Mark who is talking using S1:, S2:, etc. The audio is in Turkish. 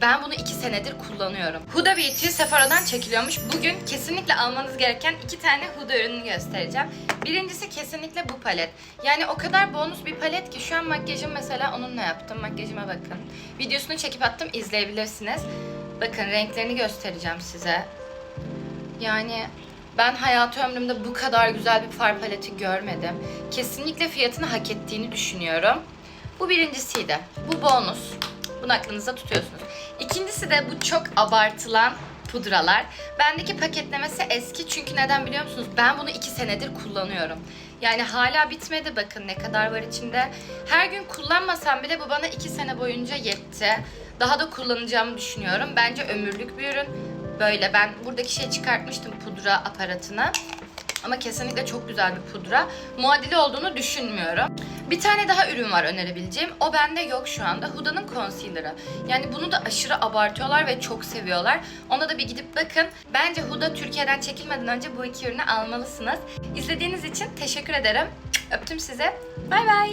S1: Ben bunu iki senedir kullanıyorum. Huda Beauty Sephora'dan çekiliyormuş. Bugün kesinlikle almanız gereken iki tane Huda ürünü göstereceğim. Birincisi kesinlikle bu palet. Yani o kadar bonus bir palet ki şu an makyajım mesela onunla yaptım. Makyajıma bakın. Videosunu çekip attım izleyebilirsiniz. Bakın renklerini göstereceğim size. Yani ben hayatı ömrümde bu kadar güzel bir far paleti görmedim. Kesinlikle fiyatını hak ettiğini düşünüyorum. Bu birincisiydi. Bu bonus. Bunu aklınızda tutuyorsunuz. İkincisi de bu çok abartılan pudralar. Bendeki paketlemesi eski çünkü neden biliyor musunuz? Ben bunu iki senedir kullanıyorum. Yani hala bitmedi bakın ne kadar var içinde. Her gün kullanmasam bile bu bana iki sene boyunca yetti. Daha da kullanacağımı düşünüyorum. Bence ömürlük bir ürün. Böyle ben buradaki şey çıkartmıştım pudra aparatını. Ama kesinlikle çok güzel bir pudra. Muadili olduğunu düşünmüyorum. Bir tane daha ürün var önerebileceğim. O bende yok şu anda. Huda'nın concealer'ı. Yani bunu da aşırı abartıyorlar ve çok seviyorlar. Ona da bir gidip bakın. Bence Huda Türkiye'den çekilmeden önce bu iki ürünü almalısınız. İzlediğiniz için teşekkür ederim. Öptüm size. Bay bay.